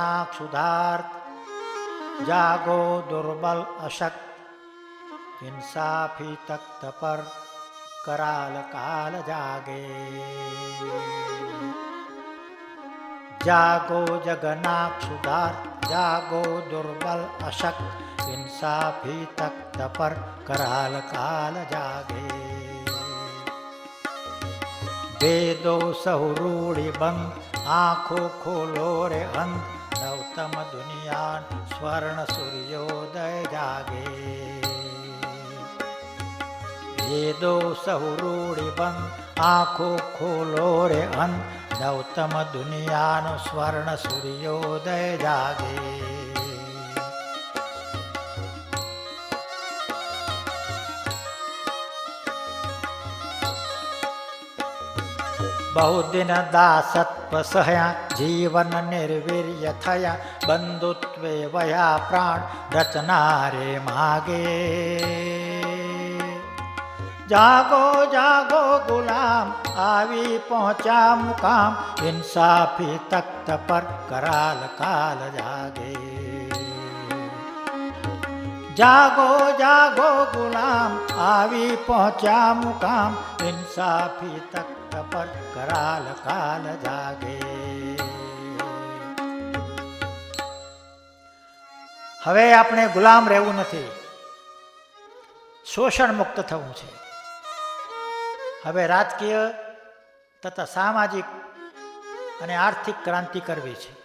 જગનાક સુધાર્થ જાગો દુર્બલ અશક્ત ઇન્સાફી તખ્ત પર કરાલ કાલ જાગે જાગો જગનાક સુધાર્થ જાગો દુર્બલ અશક્ત ઇન્સાફી તખ્ત પર કરાલ કાલ જાગે વેદો સહુરૂડી બંધ આંખો ખોલો રે અંધ નવતમ દુનિયાન સ્વર્ણ સૂર્યોદય જાગે. વેદો સહુરૂડી બંધ આંખો ખોલો રે અંત નવતમ દુનિયાનો સ્વર્ણ સૂર્યોદય જાગે. બહુદિન દાસત્વ સહયા જીવન નિર્વીર્ય થયા બંધુત્વે વયા પ્રાણ રચનારે માગે જાગો જાગો ગુલામ આવી પહોંચ્યા મુકામ ઇન્સાફી તખ્ત પર કરાલ કાલ જાગે જાગો જાગો ગુલામ આવી પહોંચ્યા પર કરાલ કાલ જાગે. હવે આપણે ગુલામ રહેવું નથી. શોષણ મુક્ત થવું છે. હવે રાજકીય તથા સામાજિક અને આર્થિક ક્રાંતિ કરવી છે.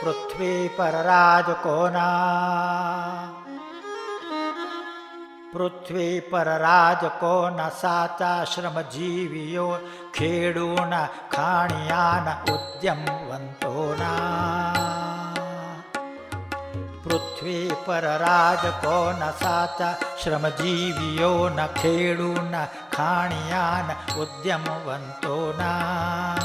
પૃથ્વી પર રાજ કોના? પૃથ્વી પર રાજકોના સાચા શ્રમ જીવીઓ, ખેડૂના, ખાણિયાના, ઉદ્યમવંતોના. પૃથ્વી પર રાજકોના સાચા શ્રમજીવીઓના ખેડૂના, ખાણિયાના, ઉદ્યમવંતોના.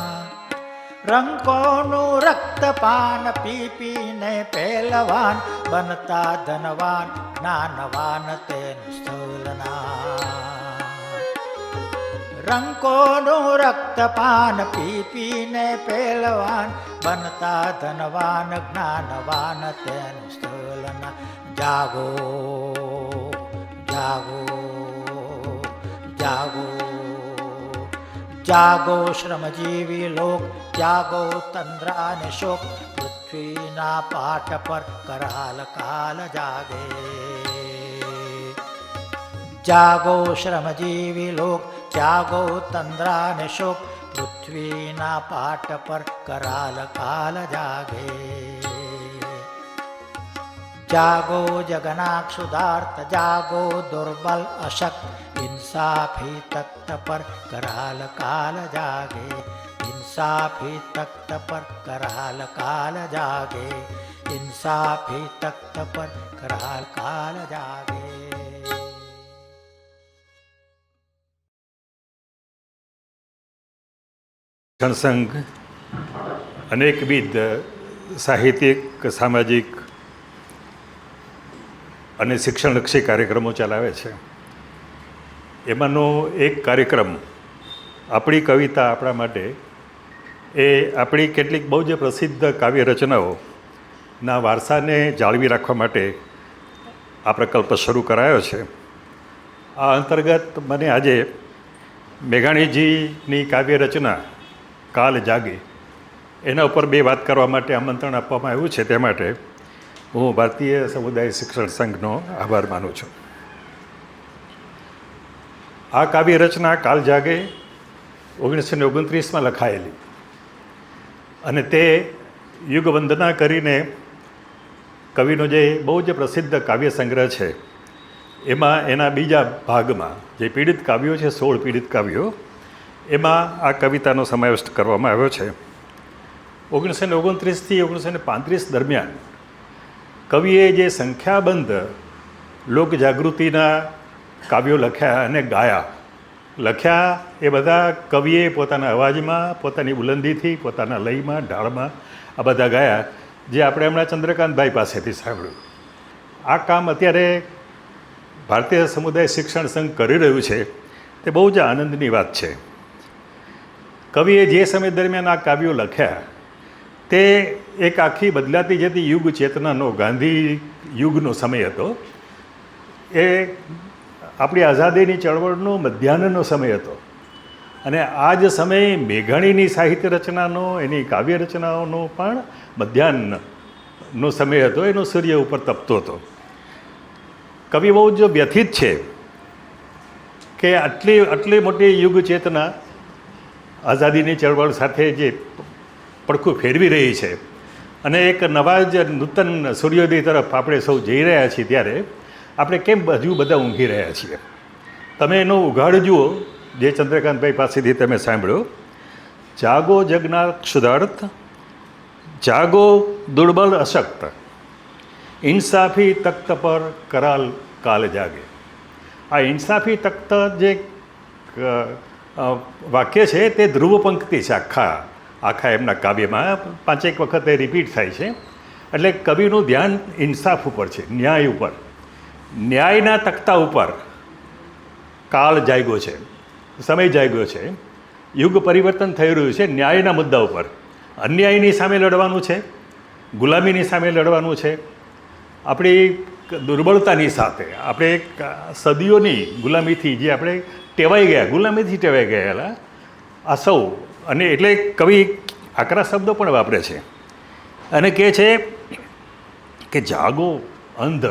રંકોનું રક્તપાન પી પીને પહેલવાન બનતા ધનવાન જ્ઞાનવાન તેનું સ્થૂલના રંકોનું રક્તપાન પી પીને પહેલવાન બનતા ધનવાન, જ્ઞાનવાન તેનું સ્થૂલના જાગો જાગો જાગો જાગો શ્રમજીવી લોક, જાગો તંદ્રા અને શોક પૃથ્વીના પાઠ પર કરાલ કાલ જાગે જાગો શ્રમજીવી લોક જાગો તંદ્ર અને શોક પૃથ્વીના પાઠ પર કરાલ કાલ જાગે જાગો જગનાક સુધાર્થ જાગો દુર્બલ અશક્ત ઇન્સાફી તખ્ત પર કરાલ કાલ જાગે ઇન્સાફી पर પર काल जागे। इंसाफी तख्त पर પર काल जागे। જાગે અનેકવિધ સાહિત્યિક સામાજિક અને શિક્ષણલક્ષી કાર્યક્રમો ચલાવે છે. એમાંનો એક કાર્યક્રમ આપણી કવિતા આપણા માટે એ આપણી કેટલીક બહુ જ પ્રસિદ્ધ કાવ્ય રચનાઓના વારસાને જાળવી રાખવા માટે આ પ્રકલ્પ શરૂ કરાયો છે. આ અંતર્ગત મને આજે મેઘાણીજીની કાવ્ય રચના, કાલ જાગે, એના ઉપર બે વાત કરવા માટે આમંત્રણ આપવામાં આવ્યું છે તે માટે હું ભારતીય સમુદાય શિક્ષણ સંઘનો આભાર માનું છું. આ કાવ્ય રચના કાલ જાગે ઓગણીસો ને ઓગણત્રીસમાં લખાયેલી. અને તે યુગવંદના કરીને કવિનો જે બહુ જ પ્રસિદ્ધ કાવ્ય સંગ્રહ છે, એમાં એના બીજા ભાગમાં જે પીડિત કાવ્યો છે, સોળ પીડિત કાવ્યો, એમાં આ કવિતાનો સમાવેશ કરવામાં આવ્યો છે. ઓગણીસો ને ઓગણત્રીસથી ઓગણીસો ને પાંત્રીસ દરમિયાન કવિએ જે સંખ્યાબંધ લોકજાગૃતિના કાવ્યો લખ્યા અને ગાયા લખ્યા એ બધા કવિએ પોતાના અવાજમાં, પોતાની બુલંદીથી, પોતાના લયમાં, ઢાળમાં આ બધા ગાયા, જે આપણે હમણાં ચંદ્રકાંતભાઈ પાસેથી સાંભળ્યું. આ કામ અત્યારે ભારતીય સમુદાય શિક્ષણ સંઘ કરી રહ્યું છે, તે બહુ જ આનંદની વાત છે. કવિએ જે સમય દરમિયાન આ કાવ્યો લખ્યા, તે એક આખી બદલાતી જતી યુગ ચેતનાનો, ગાંધી યુગનો સમય હતો. એ આપણી આઝાદીની ચળવળનો મધ્યાહનનો સમય હતો. અને આ જ સમયે મેઘાણીની સાહિત્ય રચનાનો, એની કાવ્ય રચનાઓનો પણ મધ્યાહનનો સમય હતો, એનો સૂર્ય ઉપર તપતો હતો. કવિ બહુ જ વ્યથિત છે કે આટલી આટલી મોટી યુગ ચેતના આઝાદીની ચળવળ સાથે જે પડખું ફેરવી રહી છે. અને એક નવા જ નૂતન સૂર્યોદય તરફ આપણે સૌ જઈ રહ્યા છીએ ત્યારે આપણે કેમ હજુ બધા ઊંઘી રહ્યા છીએ? તમે એનો ઉઘાડ જુઓ. જે ચંદ્રકાંતભાઈ પાસેથી તમે સાંભળ્યો. જાગો જગના ક્ષુધાર્થ, જાગો દુર્બલ અશક્ત. ઇન્સાફી તખ્ત પર કરાલ કાલ જાગે. આ ઇન્સાફી તખ્ત જે વાક્ય છે તે ધ્રુવ પંક્તિ છે આખા આખા એમના કાવ્યમાં. પાંચેક વખત એ રિપીટ થાય છે. એટલે કવિનું ધ્યાન ઇન્સાફ ઉપર છે, ન્યાય ઉપર. ન્યાયના તખ્તા ઉપર કાળ જાગ્યો છે, સમય જાગ્યો છે, યુગ પરિવર્તન થઈ રહ્યું છે, ન્યાયના મુદ્દા ઉપર. અન્યાયની સામે લડવાનું છે, ગુલામીની સામે લડવાનું છે. આપણી દુર્બળતાની સાથે, આપણે સદીઓની ગુલામીથી જે આપણે ટેવાઈ ગયા, ગુલામીથી ટેવાઈ ગયેલા, આ સૌ, અને એટલે કવિ આકરા શબ્દો પણ વાપરે છે. અને કહે છે કે જાગો, અંધ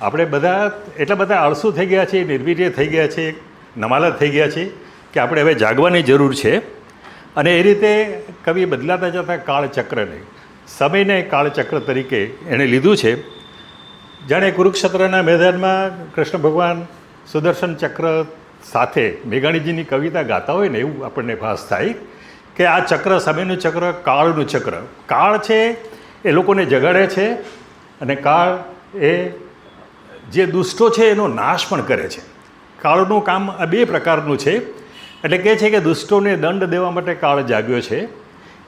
આપણે બધા એટલા બધા આળસુ થઈ ગયા છે નિર્વીર્ય થઈ ગયા છે નમાલત થઈ ગયા છે કે આપણે હવે જાગવાની જરૂર છે. અને એ રીતે કવિ બદલાતા જતા કાળચક્રને, સમયને કાળચક્ર તરીકે એણે લીધું છે. જાણે કુરુક્ષેત્રના મેદાનમાં કૃષ્ણ ભગવાન સુદર્શન ચક્ર સાથે મેઘાણીજીની કવિતા ગાતા હોય ને એવું આપણને ભાસ થાય કે આ ચક્ર સમયનું ચક્ર, કાળનું ચક્ર. કાળ છે એ લોકોને જગાડે છે અને કાળ એ જે દુષ્ટો છે એનો નાશ પણ કરે છે. કાળનું કામ આ બે પ્રકારનું છે. એટલે કહે છે કે દુષ્ટોને દંડ દેવા માટે કાળ જાગ્યો છે.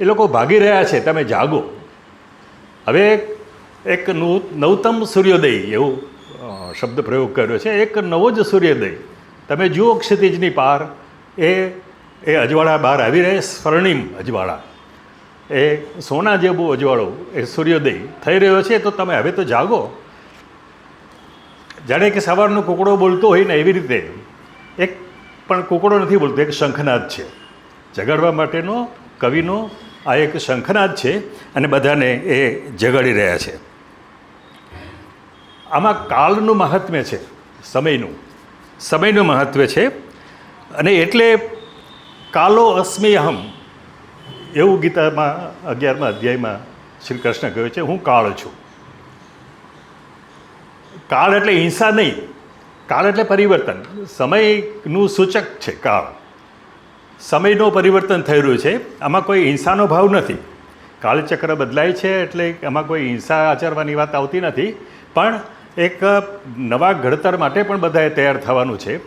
એ લોકો ભાગી રહ્યા છે, તમે જાગો. હવે એક નવતમ સૂર્યોદય એવું શબ્દ પ્રયોગ કર્યો છે. એક નવો જ સૂર્યોદય. તમે જુઓ ક્ષિતિજની પાર. એ એ અજવાળા બહાર આવી રહે, સ્વર્ણિમ અજવાળા. એ સોના જેવું અજવાળો, એ સૂર્યોદય થઈ રહ્યો છે, તો તમે હવે તો જાગો. જાણે કે સવારનો કુકડો બોલતો હોય ને એવી રીતે, એક પણ કુકડો નથી બોલતો, એક શંખનાદ છે. જગાડવા માટેનો, કવિનો આ એક શંખનાદ છે અને બધાને એ જગાડી રહ્યા છે. આમાં કાળનું મહાત્મ્ય છે, સમયનું. સમયનું મહત્વ છે અને એટલે કાલો અસ્મિહમ એવું ગીતામાં અગિયારમા અધ્યાયમાં શ્રી કૃષ્ણ કહ્યું છે, હું કાળ છું. કાળ એટલે હિંસા નહીં. કાળ એટલે પરિવર્તન. સમયનું સૂચક છે કાળ. સમયનું પરિવર્તન થઈ રહ્યું છે. આમાં કોઈ હિંસાનો ભાવ નથી. કાળચક્ર બદલાય છે એટલે એમાં કોઈ હિંસા આચરવાની વાત આવતી નથી. પણ એક નવા ઘડતર માટે પણ બધાએ તૈયાર થવાનું છે.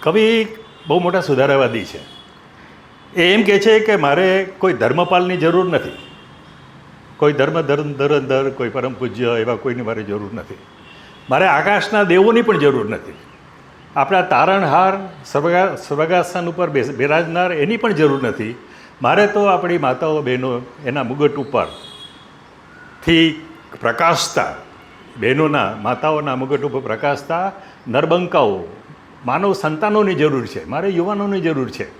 કવિ બહુ મોટા સુધારાવાદી છે. એ એમ કહે છે કે મારે કોઈ ધર્મપાલની જરૂર નથી. કોઈ ધર્મ ધર્મ ધરંધર કોઈ પરમ પૂજ્ય એવા કોઈની મારે જરૂર નથી. મારે આકાશના દેવોની પણ જરૂર નથી. આપણા તારણહાર સ્વર્ગા સ્વર્ગાસન ઉપર બિરાજનાર એની પણ જરૂર નથી. મારે તો આપણી માતાઓ, બહેનો એના મુગટ ઉપરથી પ્રકાશતા, બહેનોના, માતાઓના મુગટ ઉપર પ્રકાશતા નરબંકાઓ, માનવ સંતાનોની જરૂર છે. મારે યુવાનોની જરૂર છે.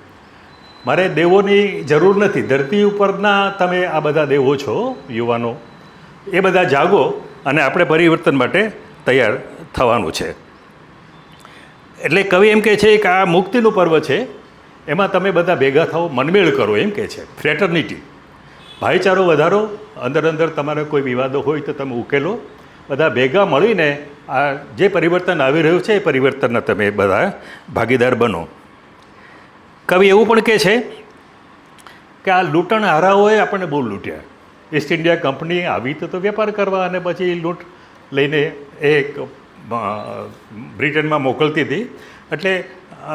મારે દેવોની જરૂર નથી. ધરતી ઉપરના તમે આ બધા દેવો છો, યુવાનો. એ બધા જાગો અને આપણે પરિવર્તન માટે તૈયાર થવાનું છે. એટલે કવિ એમ કહે છે કે આ મુક્તિનું પર્વ છે. એમાં તમે બધા ભેગા થાઓ, મનમેળ કરો એમ કહે છે. ફ્રેટર્નિટી. ભાઈચારો વધારો, અંદર અંદર તમારે કોઈ વિવાદો હોય તો તમે ઉકેલો. બધા ભેગા મળીને આ જે પરિવર્તન આવી રહ્યું છે, એ પરિવર્તનના તમે બધા ભાગીદાર બનો. કવિ એવું પણ કહે છે કે આ લૂંટણ હારાઓએ આપણને બહુ લૂંટ્યા. ઈસ્ટ ઇન્ડિયા કંપની આવી તો તો વેપાર કરવા અને પછી લૂંટ લઈને એક, બ્રિટનમાં મોકલતી હતી. એટલે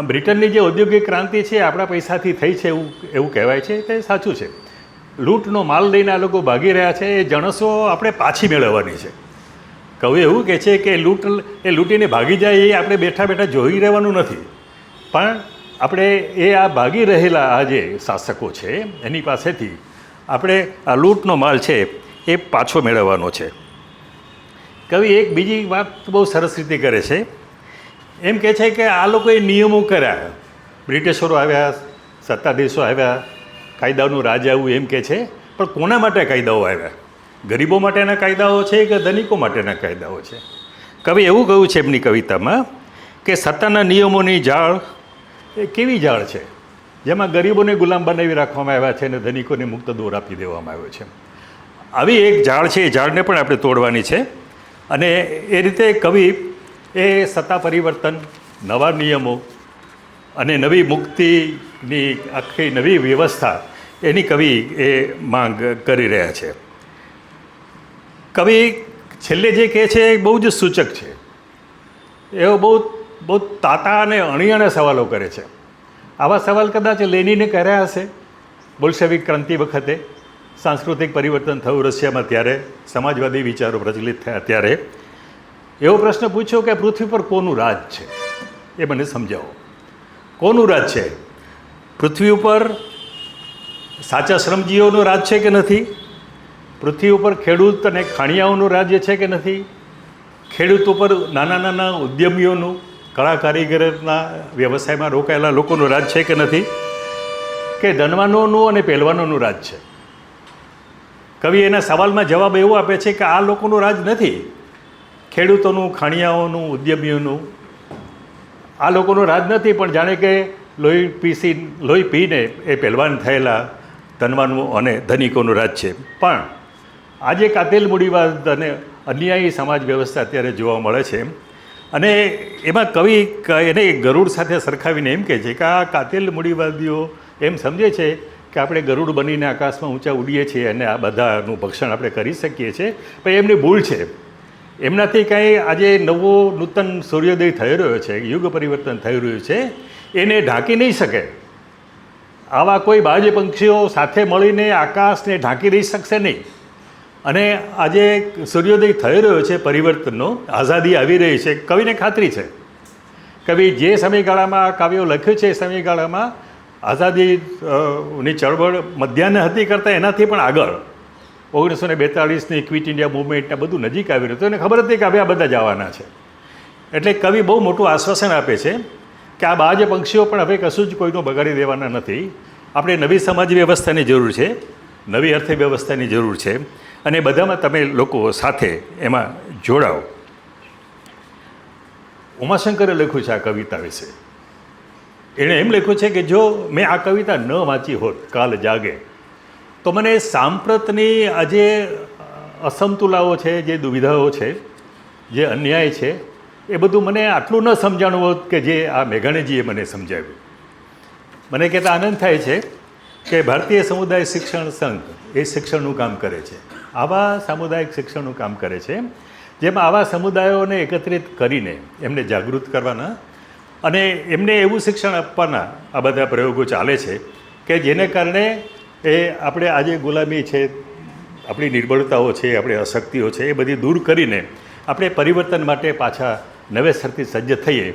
બ્રિટનની જે ઔદ્યોગિક ક્રાંતિ છે આપણા પૈસાથી થઈ છે એવું એવું કહેવાય છે તે સાચું છે. લૂંટનો માલ લઈને આ લોકો ભાગી રહ્યા છે એ જણસો આપણે પાછી મેળવવાની છે. કવિ એવું કહે છે કે લૂંટ એ લૂંટીને ભાગી જાય એ આપણે બેઠા બેઠા જોઈ રહેવાનું નથી. પણ આપણે એ આ ભાગી રહેલા આ જે શાસકો છે, એની પાસેથી આપણે આ લૂંટનો માલ છે એ પાછો મેળવવાનો છે. કવિ એક બીજી વાત બહુ સરસ રીતે કરે છે. એમ કહે છે કે આ લોકોએ નિયમો કર્યા. બ્રિટિશરો આવ્યા, સત્તાધીશો આવ્યા, કાયદાનું રાજ આવ્યું એમ કહે છે. પણ કોના માટે કાયદાઓ આવ્યા? ગરીબો માટેના કાયદાઓ છે કે ધનિકો માટેના કાયદાઓ છે? કવિ એવું કહ્યું છે એમની કવિતામાં કે સત્તાના નિયમોની જાળ એ કેવી જાળ છે? જેમાં ગરીબોને ગુલામ બનાવી રાખવામાં આવ્યા છે અને ધનિકોને મુક્ત દોર આપી દેવામાં આવ્યો છે. આવી એક ઝાડ છે, એ ઝાડને પણ આપણે તોડવાની છે. અને એ રીતે કવિ એ સત્તા પરિવર્તન, નવા નિયમો અને નવી મુક્તિની આખી નવી વ્યવસ્થા એની કવિ એ માંગ કરી રહ્યા છે. કવિ છેલ્લે જે કહે છે, એ બહુ જ સૂચક છે. એવો બહુ બહુ તાતા અને અણીઅણે સવાલો કરે છે. આવા સવાલ કદાચ લેનીને કર્યા હશે? બોલ્શેવિક ક્રાંતિ વખતે સાંસ્કૃતિક પરિવર્તન થયું રશિયામાં ત્યારે, સમાજવાદી વિચારો પ્રચલિત થયા ત્યારે. એવો પ્રશ્ન પૂછ્યો કે પૃથ્વી પર કોનું રાજ છે? એ મને સમજાવો. કોનું રાજ છે? પૃથ્વી ઉપર સાચા શ્રમજીવીઓનું રાજ છે કે નથી? પૃથ્વી ઉપર ખેડૂત અને ખાણિયાઓનું રાજ્ય છે કે નથી? ખેડૂત ઉપર નાના નાના ઉદ્યમીઓનું કળા કારીગરના વ્યવસાયમાં રોકાયેલા લોકોનું રાજ છે કે નથી? કે ધનવાનોનું અને પહેલવાનોનું રાજ છે? કવિ એના સવાલમાં જવાબ એવો આપે છે કે આ લોકોનું રાજ નથી. ખેડૂતોનું, ખાણિયાઓનું, ઉદ્યમીઓનું આ લોકોનું રાજ નથી, પણ જાણે કે લોહી પીસી, લોહી પીને એ પહેલવાન થયેલા ધનવાનો અને ધનિકોનું રાજ છે. પણ આજે કાતેલ મૂડીવાદ અને અન્યાયી સમાજ વ્યવસ્થા અત્યારે જોવા મળે છે. અને એમાં કવિ એને ગરુડ સાથે સરખાવીને એમ કહે છે કે આ કાતિલ મૂડીવાદીઓ એમ સમજે છે કે આપણે ગરુડ બનીને આકાશમાં ઊંચા ઉડીએ છીએ અને આ બધાનું ભક્ષણ આપણે કરી શકીએ છીએ. પણ એમની ભૂલ છે. એમનાથી કાંઈ આજે નવો નૂતન સૂર્યોદય થઈ રહ્યો છે, યુગ પરિવર્તન થઈ રહ્યું છે, એને ઢાંકી નહીં શકે. આવા કોઈ બાજ પંક્ષીઓ સાથે મળીને આકાશને ઢાંકી રહી શકશે નહીં. અને આજે સૂર્યોદય થઈ રહ્યો છે, પરિવર્તનનો. આઝાદી આવી રહી છે. કવિને ખાતરી છે. કવિ જે સમયગાળામાં આ કાવ્યો લખ્યું છે, એ સમયગાળામાં આઝાદીની ચળવળ મધ્યાહ્ન હતી કરતાં એનાથી પણ આગળ. ઓગણીસો ને બેતાળીસની ક્વિટ ઇન્ડિયા મુવમેન્ટને બધું નજીક આવી રહ્યું હતું. એને ખબર હતી કે હવે આ બધા જવાના છે. એટલે કવિ બહુ મોટું આશ્વાસન આપે છે કે આ બાજ પંક્ષીઓ પણ હવે કશું જ કોઈનું બગાડી દેવાના નથી. આપણે નવી સમાજ વ્યવસ્થાની જરૂર છે. નવી અર્થવ્યવસ્થાની જરૂર છે. અને બધામાં તમે લોકો સાથે એમાં જોડાઓ. ઉમાશંકરે લખ્યું છે આ કવિતા વિશે. એણે એમ લખ્યું છે કે જો મેં આ કવિતા ન વાંચી હોત, કાલ જાગે, તો મને સાંપ્રતની આ જે અસમતુલાઓ છે, જે દુવિધાઓ છે, જે અન્યાય છે, એ બધું મને આટલું ન સમજાણું હોત કે જે આ મેઘાણીજીએ મને સમજાવ્યું. મને કહેતા આનંદ થાય છે કે ભારતીય સમુદાય શિક્ષણ સંઘ એ શિક્ષણનું કામ કરે છે. આવા સામુદાયિક શિક્ષણનું કામ કરે છે, જેમાં આવા સમુદાયોને એકત્રિત કરીને એમને જાગૃત કરવાના અને એમને એવું શિક્ષણ આપવાના આ બધા પ્રયોગો ચાલે છે કે જેને કારણે એ આપણે આજે ગુલામી છે, આપણી નિર્બળતાઓ છે, આપણી અશક્તિઓ છે, એ બધી દૂર કરીને આપણે પરિવર્તન માટે પાછા નવેસરથી સજ્જ થઈએ